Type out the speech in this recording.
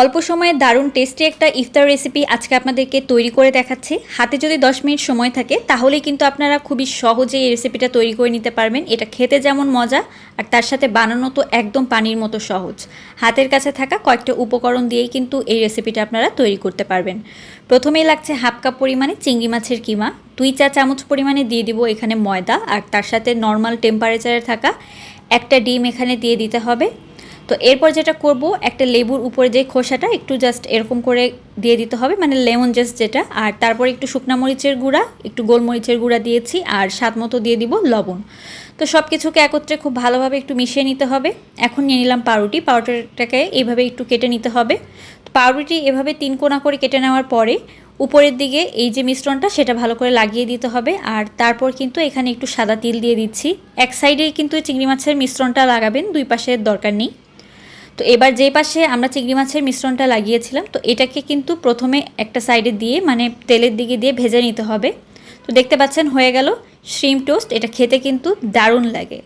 অল্প সময়ে দারুণ টেস্টি একটা ইফতার রেসিপি আজকে আপনাদেরকে তৈরি করে দেখাচ্ছি। হাতে যদি 10 মিনিট সময় থাকে তাহলে কিন্তু আপনারা খুবই সহজে এই রেসিপিটা তৈরি করে নিতে পারবেন। এটা খেতে যেমন মজা, আর তার সাথে বানানো তো একদম পানির মতো সহজ। হাতের কাছে থাকা কয়েকটা উপকরণ দিয়েই কিন্তু এই রেসিপিটা আপনারা তৈরি করতে পারবেন। প্রথমেই লাগছে হাফ কাপ পরিমাণে চিংড়ি মাছের কিমা। দুই চা চামচ পরিমাণে দিয়ে দিব এখানে ময়দা, আর তার সাথে নর্মাল টেম্পারেচারে থাকা একটা ডিম এখানে দিয়ে দিতে হবে। তো এরপর যেটা করব, একটা লেবুর উপরে যে খোসাটা, একটু জাস্ট এরকম করে দিয়ে দিতে হবে মানে লেমন জাস্ট যেটা। আর তারপর একটু শুকনা মরিচের গুঁড়া, একটু গোলমরিচের গুঁড়া দিয়েছি, আর স্বাদ মতো দিয়ে দিব লবণ। তো সব কিছুকে একত্রে খুব ভালোভাবে একটু মিশিয়ে নিতে হবে। এখন নিয়ে নিলাম পাউরুটি, পাউরুটিটাকে এইভাবে একটু কেটে নিতে হবে। পাউরুটি এভাবে তিন কোনা করে কেটে নেওয়ার পরে, উপরের দিকে এই যে মিশ্রণটা, সেটা ভালো করে লাগিয়ে দিতে হবে। আর তারপর কিন্তু এখানে একটু সাদা তিল দিয়ে দিচ্ছি। এক সাইডেই কিন্তু চিংড়ি মাছের মিশ্রণটা লাগাবেন, দুই পাশের দরকার নেই। তো এবার যে পাশে আমরা চিংড়ি মাছের মিশ্রণটা লাগিয়েছিলাম, তো এটাকে কিন্তু প্রথমে একটা সাইডে দিয়ে মানে তেলের দিকে দিয়ে ভেজে নিতে হবে। তো দেখতে পাচ্ছেন হয়ে গেল শ্রিম টোস্ট এটা খেতে কিন্তু দারুণ লাগে।